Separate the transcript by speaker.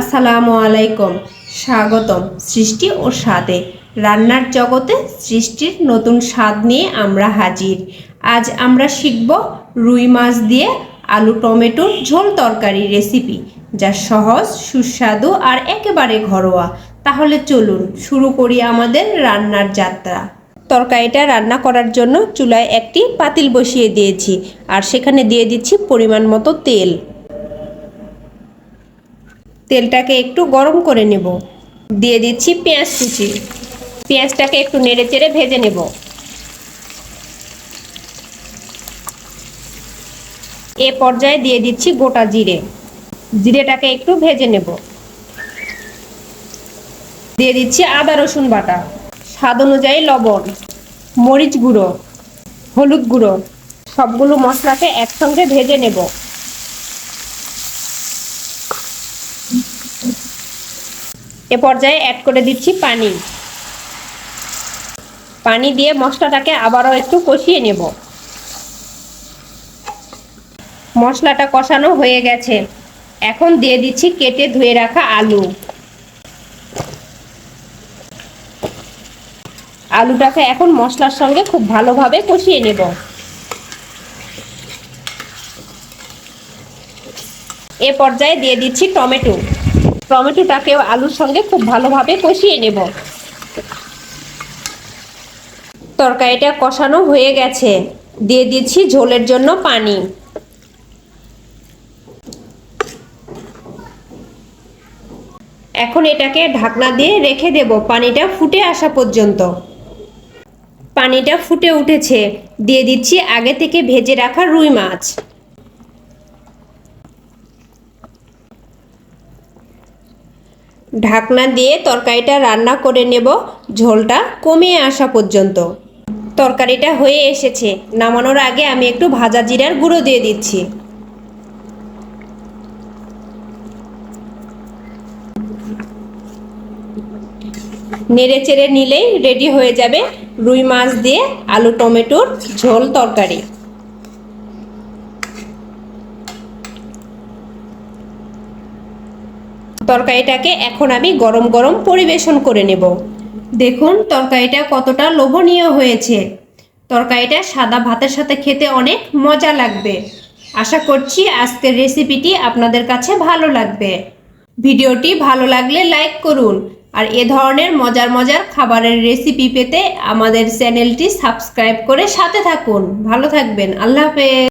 Speaker 1: আসসালামু আলাইকুম। স্বাগতম সৃষ্টি ও স্বাদে। রান্নার জগতে সৃষ্টির নতুন স্বাদ নিয়ে আমরা হাজির। আজ আমরা শিখব রুই মাছ দিয়ে আলু টমেটোর ঝোল তরকারি রেসিপি যা সহজ, সুস্বাদু আর একেবারে ঘরোয়া। তাহলে চলুন শুরু করি আমাদের রান্নার যাত্রা। তরকারিটা রান্না করার জন্য চুলায় একটি পাতিল বসিয়ে দিয়েছি, আর সেখানে দিয়ে দিচ্ছি পরিমাণ মতো তেল। তেলটাকে একটু গরম করে নেব। দিয়ে দিচ্ছি পেঁয়াজ কুচি। পেঁয়াজটাকে একটু নেড়ে চেড়ে ভেজে নেব। এ পর্যায়ে দিয়ে দিচ্ছি গোটা জিরে। জিরেটাকে একটু ভেজে নেব। দিয়ে দিচ্ছি আদা রসুন বাটা। স্বাদ অনুযায়ী লবণ, মরিচ গুঁড়ো, হলুদ গুঁড়ো, সবগুলো মশলাকে একসঙ্গে ভেজে নেব। এ পর্যায়ে অ্যাড করে দিচ্ছি পানি। পানি দিয়ে মশলাটাকে আবারও একটু কষিয়ে নেব। মশলাটা কষানো হয়ে গেছে। এখন দিয়ে দিচ্ছি কেটে ধুয়ে রাখা আলু। আলুটাকে এখন মশলার সঙ্গে খুব ভালোভাবে কষিয়ে নেব। এ পর্যায়ে দিয়ে দিচ্ছি টমেটো। টমেটোটাকেও আলুর সঙ্গে খুব ভালোভাবে কষিয়ে নেব। তরকারিটা কষানো হয়ে গেছে। দিয়ে দিচ্ছি ঝোলের জন্য পানি। এখন এটাকে ঢাকনা দিয়ে রেখে দেব। পানিটা ফুটে আসা পর্যন্ত। পানিটা ফুটে উঠেছে। দিয়ে দিচ্ছি আগে থেকে ভেজে রাখা রুই মাছ। ঢাকনা দিয়ে তরকারিটা রান্না করে নেব। ঝোলটা কমিয়ে আসা পর্যন্ত। তরকারিটা হয়ে এসেছে। নামানোর আগে আমি একটু ভাজা জিরার গুঁড়ো দিয়ে দিচ্ছি। নেড়ে চেড়ে নিলেই রেডি হয়ে যাবে রুই মাছ দিয়ে আলু টমেটোর ঝোল তরকারি। তরকারিটাকে এখন আমি গরম গরম পরিবেশন করে নেব। দেখুন তরকারিটা কতটা লোভনীয় হয়েছে। তরকারিটা সাদা ভাতের সাথে খেতে অনেক মজা লাগবে। আশা করছি আজকের রেসিপিটি আপনাদের কাছে ভালো লাগবে। ভিডিওটি ভালো লাগলে লাইক করুন আর এ ধরনের মজার মজার খাবারের রেসিপি পেতে আমাদের চ্যানেলটি সাবস্ক্রাইব করে সাথে থাকুন। ভালো থাকবেন। আল্লাহ হাফেজ।